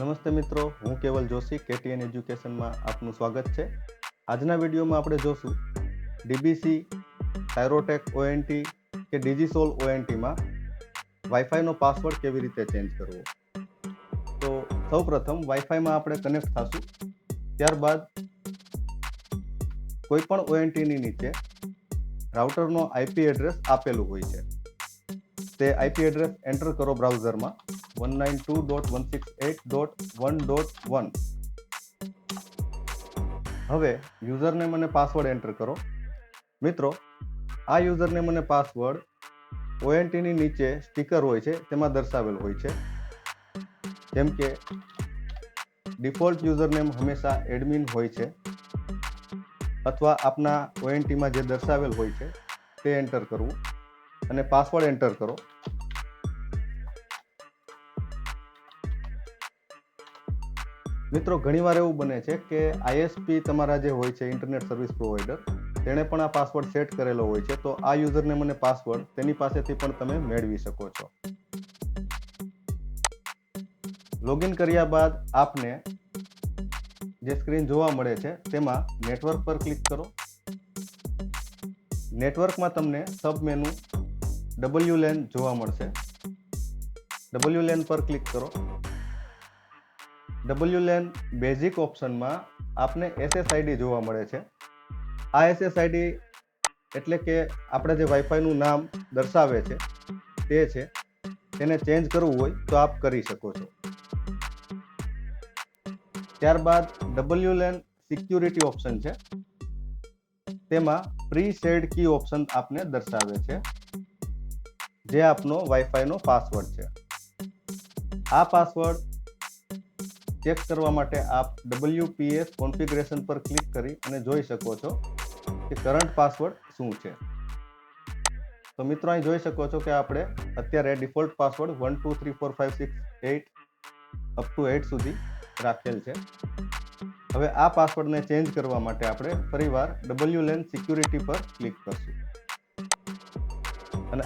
નમસ્તે મિત્રો, હું કેવલ જોશી, કેટીએન એજ્યુકેશનમાં આપનું સ્વાગત છે. આજના વિડીયોમાં આપણે જોશું ડીબીસી સાયરોટેક ઓએનટી કે ડિજીસોલ ઓએનટીમાં વાઈફાઈનો પાસવર્ડ કેવી રીતે ચેન્જ કરવો. તો સૌ પ્રથમ વાઈફાઈમાં આપણે કનેક્ટ થશું. ત્યારબાદ કોઈપણ ઓએનટીની નીચે રાઉટરનો આઈપી એડ્રેસ આપેલું હોય છે. તે આઈપી એડ્રેસ એન્ટર કરો બ્રાઉઝરમાં. One nine two dot one six eight dot one dot one હવે યુઝરનેમ અને પાસવર્ડ એન્ટર કરો. મિત્રો, આ યુઝરનેમ અને પાસવર્ડ ઓએનટીની નીચે સ્ટીકર હોય છે, તેમાં દર્શાવેલ હોય છે. જેમ કે ડિફોલ્ટ યુઝરનેમ હંમેશા એડમિન હોય છે, અથવા આપના ઓએનટીમાં જે દર્શાવેલ હોય છે, તે એન્ટર કરવું. અને પાસવર્ડ એન્ટર કરો. મિત્રો, ઘણીવાર એવું બને છે કે આઈએસપી તમારા જે હોય છે ઇન્ટરનેટ સર્વિસ પ્રોવાઈડર તેણે પણ આ પાસવર્ડ સેટ કરેલો હોય છે. તો આ યુઝરને મને પાસવર્ડ તેની પાસેથી પણ તમે મેળવી શકો છો. લોગિન કર્યા બાદ આપને જે સ્ક્રીન જોવા મળે છે, તેમાં નેટવર્ક પર ક્લિક કરો. નેટવર્કમાં તમને સબ મેનુ ડબલ્યુ લેન જોવા મળશે. ડબલ્યુ લેન પર ક્લિક કરો. ડબલ્યુ લેન બેઝિક ઓપ્શનમાં આપને એસએસઆઈડી જોવા મળે છે. આ એસએસઆઈડી એટલે કે આપણે જે વાઈફાઈનું નામ દર્શાવે છે, તે છે. તેને ચેન્જ કરવું હોય તો આપ કરી શકો છો. ત્યારબાદ ડબલ્યુ લેન સિક્યુરિટી ઓપ્શન છે. તેમાં પ્રી શેડ કી ઓપ્શન આપને દર્શાવે છે, જે આપનો વાઈફાઈનો પાસવર્ડ છે. આ પાસવર્ડ ચેક કરવા માટે આપ ડબલ્યુપીએસ કોન્ફિગરેશન પર ક્લિક કરી અને જોઈ શકો છો કે કરંટ પાસવર્ડ શું છે. તો મિત્રો, અહીં જોઈ શકો છો કે આપણે અત્યારે default password one two three four five six eight up to eight સુધી રાખેલ છે. હવે આ પાસવર્ડને ચેન્જ કરવા માટે આપણે ફરીવાર ડબલ્યુ લેન સિક્યુરિટી પર ક્લિક કરશું. અને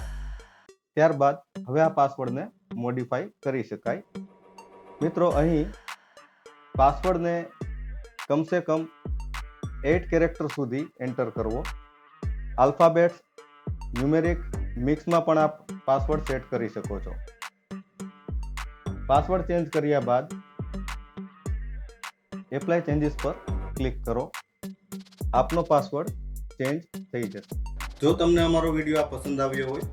ત્યારબાદ હવે આ પાસવર્ડને મોડિફાઈ કરી શકાય. મિત્રો, અહીં પાસવર્ડને કમસે કમ એટ કેરેક્ટર સુધી એન્ટર કરવો. આલ્ફાબેટ્સ ન્યુમેરિક મિક્સમાં પણ આપ પાસવર્ડ સેટ કરી શકો છો. પાસવર્ડ ચેન્જ કર્યા બાદ એપ્લાય ચેન્જીસ પર ક્લિક કરો. આપનો પાસવર્ડ ચેન્જ થઈ જશે. જો તમને અમારો વીડિયો આ પસંદ આવ્યો હોય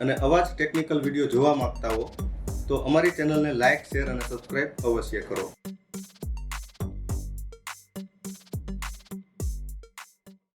અને આવા જ ટેકનિકલ વીડિયો જોવા માંગતા હો, તો અમારી ચેનલને લાઇક શેર અને સબસ્ક્રાઇબ અવશ્ય કરો.